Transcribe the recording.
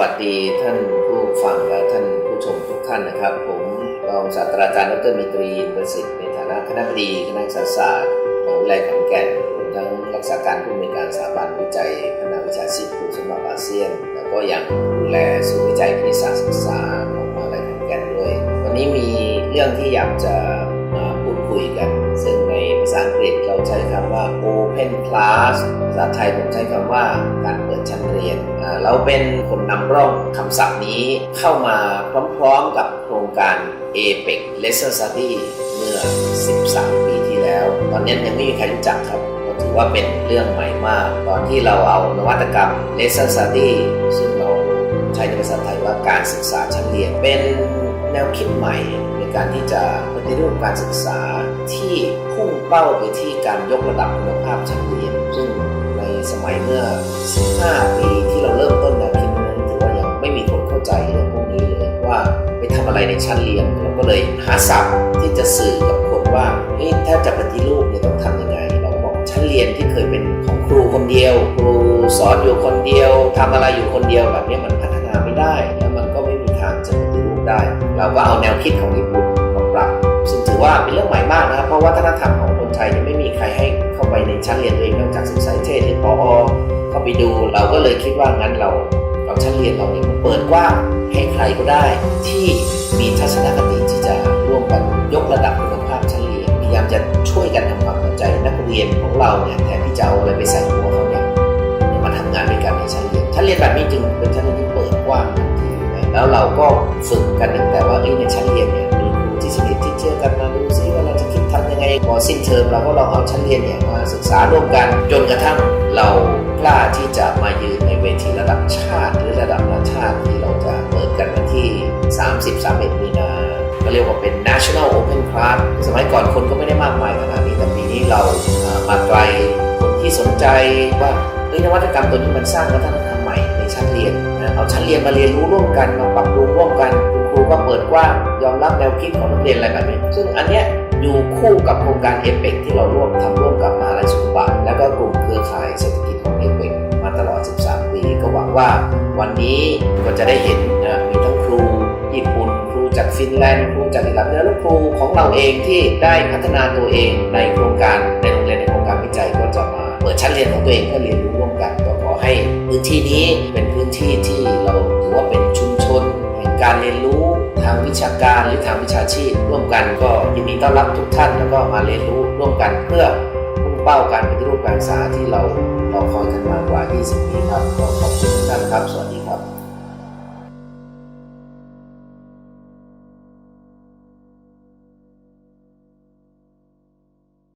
วัสดีท่านผู้ฟังและท่านผู้ชมทุกท่านนะครับ ผมรองศาสตราจารย์ดรมิตรีประสิทธิ์ในฐานะคณะบดีคณะศึกษาศาสตร์มหาวิทยาลัยขอนแก่นรวมทั้งรักษาการผู้อำนวยการสถาบันวิจัยพัฒนาวิชาชีพครูสำหรับอาเซียน แล้วก็ยังดูแลศูนย์วิจัยคณิตศาสตร์ศึกษาของมหาวิทยาลัยขอนแก่นด้วย วันนี้มีเรื่องที่อยากจะ คุยกัน ซึ่งในภาษาอังกฤษเราใช้คำว่า open class ภาษาไทยผมใช้คำว่าการเปิดชั้นเรียน เราเป็นคนนำร่องคำศัพท์นี้เข้ามาพร้อมๆกับโครงการ APEC Lesson Study เมื่อ 13 ปีที่แล้ว ตอนนั้ยังไม่มีใครรู้จักครับถือว่าเป็นเรื่องใหม่มาก ตอนที่เราเอานวัตกรรม Lesson Study ซึ่งเราใช้ในภาษาไทยว่าการศึกษาชั้นเรียนเป็นแนวคิดใหม่ การที่จะปฏิรูปการศึกษาที่พุ่งเป้าไปที่การยกระดับคุณภาพชั้นเรียน ซึ่งในสมัยเมื่อ 15 ปีที่เราเริ่มต้นแนวคิดนั้นถือว่ายังไม่มีคนเข้าใจเรื่องพวกนี้เลยว่าไปทำอะไรในชั้นเรียนเราก็เลยหาศัพท์ที่จะสื่อกับคนว่าเฮ้ยถ้าจะปฏิรูปเนี่ยต้องทำยังไงเราก็บอกชั้นเรียนที่เคยเป็นของครูคนเดียว ครูสอนอยู่คนเดียวทำอะไรอยู่คนเดียวแบบนี้มันพัฒนาไม่ได้ แล้วมันก็ไม่มีทางจะปฏิรูปได้ เราก็เอาแนวคิดของญี่ปุ่นมาปรับซึ่งถื อว่าเป็นเรื่องใหม่มากนะครับ เพราะวัฒนธรรมของคนไทยเนี่ยไม่มีใครให้เข้าไปในชั้นเรียนตัวเองนอกจากศึกษานิเทศหรืออเข้าไปดู เราก็เลยคิดว่างั้นเราเราชั้นเรียนเราเนี่ยมันเปิดกว้างให้ใครก็ได้ ที่มีทัศนคติที่จะร่วมกันยกระดับคุณภาพชั้นเรียนพยายามจะช่วยกันทำความเข้าใจนักเรียนของเราเนี่ยแทนที่จะเอาอะไรไปใส่หัวเขาเนี่ยมาทำงานด้วยกันในชั้นเรียนชั้นเรียนแบบนี้จึงเป็นชั้นเรียนที่เปิดกว้างที่แล้วเราก็ฝึกกันตั้งแต่ว่าในชั้นเรียนเนี่ย พอสิ้นเทอมเราก็ลองเอาชั้นเรียนเนี่ยมาศึกษาร่วมกัน จนกระทั่งเรากล้าที่จะมายืนในเวทีระดับชาติ หรือระดับนานาชาติที่เราจะเปิดกันวันที่ 30 31 มีนาก็เรียกว่าเป็น national open class สมัยก่อนคนก็ไม่ได้มากมายขนาดนี้แต่ปีนี้เราอ่ามาไกลคนที่สนใจว่าเฮ้ยนวัตกรรมตัวนี้มันสร้างวัฒนธรรมใหม่ในชั้นเรียนนะเอาชั้นเรียนมาเรียนรู้ร่วมกันมาปรับปรุงร่วมกันคุณครูก็เปิดกว้างยอมรับแนวคิดของนักเรียนอะไรแบบนี้ซึ่งอันเนี้ย อยู่คู่กับโครงการเอเปกที่เราร่วมทำร่วมกับมหาลัยสุขบัตแล้วก็กลุ่มเครือข่ายเศรษฐกิจของเอเปกมาตลอด 13 ปี ก็หวังว่าวันนี้ก็จะได้เห็นนะมีทั้งครูญี่ปุ่นครูจากฟินแลนด์ครูจากอิร่านและครูของเราเองที่ได้พัฒนาตัวเองในโครงการในโรงเรียนในโครงการวิจัยก็จะมาเปิดชั้นเรียนของตัวเองเพื่อเรียนรู้ร่วมกันก็ขอให้พื้นที่นี้เป็นพื้นที่ ชาการหรือทางวิชาชีพ ร่วมกันก็ยินดีต้อนรับทุกท่านแล้วก็มาเรียนรู้ร่วมกันเพื่อมุ่งเป้าการปฏิรูปการศึกษาที่เรารอคอยกันมากกว่า 20 ปีครับก็ขอบคุณทุกท่านครับสวัสดีครับ